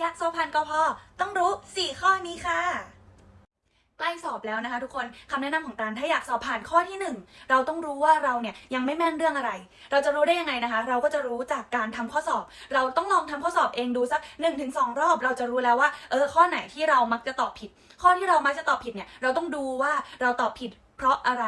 อยากสอบผ่านก็พอ ต้องรู้ 4 ข้อนี้ค่ะ ใกล้สอบแล้วนะคะ ทุกคนคำแนะนำของตาลถ้าอยากสอบผ่านข้อที่ 1 เราต้องรู้ว่าเราเนี่ยยังไม่แม่นเรื่องอะไร เราจะรู้ได้ยังไงนะคะ เราก็จะรู้จากการทำข้อสอบ เราต้องลองทำข้อสอบเองดูสัก 1-2ถึงรอบ เราจะรู้แล้วว่าเออข้อไหนที่เรามักจะตอบผิด ข้อที่เรามักจะตอบผิดเนี่ยเราต้องดูว่าเราตอบผิดเพราะอะไร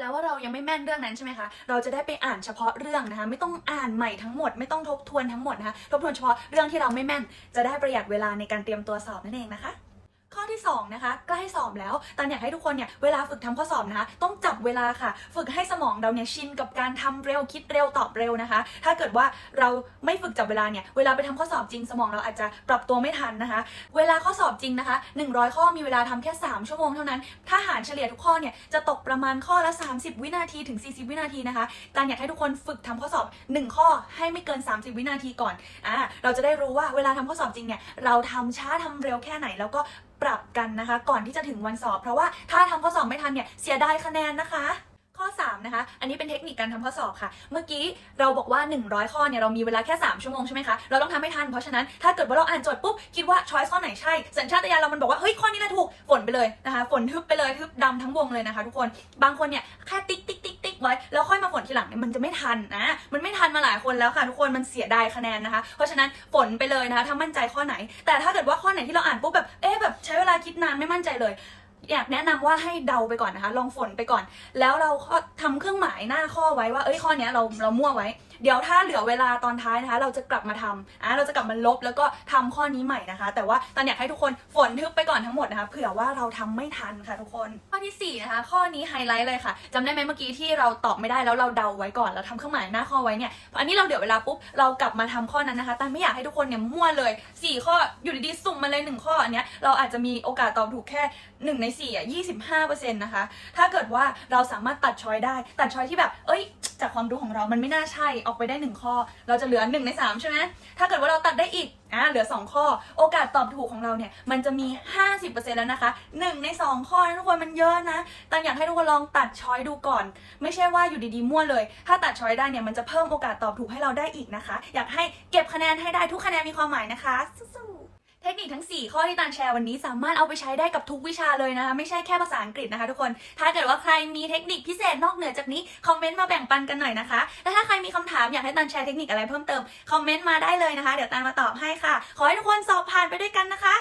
แปลว่าเรายังไม่แม่นเรื่องนั้นใช่ไหมคะ เราจะได้ไปอ่านเฉพาะเรื่องนะคะ ไม่ต้องอ่านใหม่ทั้งหมด ไม่ต้องทบทวนทั้งหมดนะคะ ทบทวนเฉพาะเรื่องที่เราไม่แม่น จะได้ประหยัดเวลาในการเตรียมตัวสอบนั่นเองนะคะ ที่2นะคะใกล้สอบแล้วตันอยากให้ทุกคนเนี่ยเวลาฝึกทำข้อสอบนะคะ ต้องจับเวลาค่ะ ฝึกให้สมองเราเนี่ยชินกับการทำเร็วคิดเร็วตอบเร็วนะคะ ถ้าเกิดว่าเราไม่ฝึกจับเวลาเนี่ยเวลาไปทำข้อสอบจริง สมองเราอาจจะปรับตัวไม่ทันนะคะ เวลาข้อสอบจริงนะคะ 100 ข้อมีเวลาทำแค่ 3 ชั่วโมงเท่านั้น ถ้าหารเฉลี่ยทุกข้อเนี่ยจะตกประมาณข้อละ 30 วินาทีถึง 40 วินาทีนะคะตันอยากให้ทุกคนฝึกทำข้อสอบ 1 ข้อให้ไม่เกิน 30 วินาทีก่อนอ่าเราจะได้รู้ว่าเวลาทำข้อสอบจริงเนี่ยเราทำช้าทำเร็วแค่ไหนแล้วก็ ปรับกันนะคะ ก่อนที่จะถึงวันสอบ เพราะว่าถ้าทำข้อสอบไม่ทันเนี่ยเสียดายคะแนนนะคะข้อ 3 นะคะ อันนี้เป็นเทคนิคการทำข้อสอบค่ะ เมื่อกี้เราบอกว่า 100 ข้อเนี่ยเรามีเวลาแค่ 3 ชั่วโมงใช่ไหมคะ เราต้องทำให้ทัน เพราะฉะนั้นถ้าเกิดว่าเราอ่านโจทย์ปุ๊บ คิดว่าช้อยส์ข้อไหนใช่ สัญชาตญาณเรามันบอกว่า เฮ้ย ข้อนี้แหละถูก ฝนไปเลยนะคะ ฝนทึบไปเลย ทึบดำทั้งวงเลยนะคะทุกคน บางคนเนี่ยแค่ติ๊กติ๊ก ไว้แล้วค่อยมาฝนทีหลังเนี่ยมันจะไม่ทันนะมันไม่ทันมาหลายคนแล้วค่ะทุกคนมันเสียดายคะแนนนะคะ เพราะฉะนั้นฝนไปเลยนะคะถ้ามั่นใจข้อไหน แต่ถ้าเกิดว่าข้อไหนที่เราอ่านปุ๊บแบบเอ๊ะแบบใช้เวลาคิดนานไม่มั่นใจเลย อยากแนะนำว่าให้เดาไปก่อนนะคะ ลองฝนไปก่อน แล้วเราก็ทำเครื่องหมายหน้าข้อไว้ว่าเอ้ยข้อนี้เราเรามั่วไว้ เดี๋ยวถ้าเหลือเวลาตอนท้ายนะคะ เราจะกลับมาทำอะเราจะกลับมาลบแล้วก็ทำข้อนี้ใหม่นะคะ แต่ว่าตอนอยากให้ทุกคนฝนทึบไปก่อนทั้งหมดนะคะเผื่อว่าเราทำไม่ทันค่ะทุกคนข้อที่สี่นะคะข้อนี้ไฮไลท์เลยค่ะจำได้ไหมเมื่อกี้ที่เราตอบไม่ได้แล้วเราเดาไว้ก่อนเราทำเครื่องหมายหน้าข้อไว้เนี่ยอันนี้เราเดี๋ยวเวลาปุ๊บเรากลับมาทำข้อนั้นนะคะแต่ไม่อยากให้ทุกคนเนี่ยมั่วเลยสี่ข้ออยู่ดีๆสุ่มมาเลยหนึ่งข้ออันเนี้ยเราอาจจะมีโอกาสตอบถูกแค่หนึ่งในสี่อะยี่สิบห้าเปอร์เซ็นต์นะคะ ถ้าเกิดว่าเราสามารถตัดช้อยได้ ตัดช้อยที่แบบ เอ้ย จากความรู้ของเรามันไม่น่าใช่ออกไปได้หนึ่งข้อ เราจะเหลือหนึ่งในสามใช่ไหมถ้าเกิดว่าเราตัดได้อีกอะเหลือสองข้อ โอกาสตอบถูกของเราเนี่ยมันจะมี 50%แล้วนะคะหนึ่งในสองข้อนะทุกคนมันเยอะนะตันอยากให้ทุกคนลองตัดช้อยดูก่อน ไม่ใช่ว่าอยู่ดีๆมั่วเลย ถ้าตัดช้อยได้เนี่ยมันจะเพิ่มโอกาสตอบถูกให้เราได้อีกนะคะ อยากให้เก็บคะแนนให้ได้ทุกคะแนนมีความหมายนะคะสู้ เทคนิคทั้ง 4 ข้อที่ตานแชร์วันนี้สามารถเอาไปใช้ได้กับทุกวิชาเลยนะคะ ไม่ใช่แค่ภาษาอังกฤษนะคะทุกคน ถ้าเกิดว่าใครมีเทคนิคพิเศษนอกเหนือจากนี้ คอมเมนต์มาแบ่งปันกันหน่อยนะคะ และถ้าใครมีคำถามอยากให้ตันแชร์เทคนิคอะไรเพิ่มเติม คอมเมนต์มาได้เลยนะคะ เดี๋ยวตันมาตอบให้ค่ะ ขอให้ทุกคนสอบผ่านไปด้วยกันนะคะ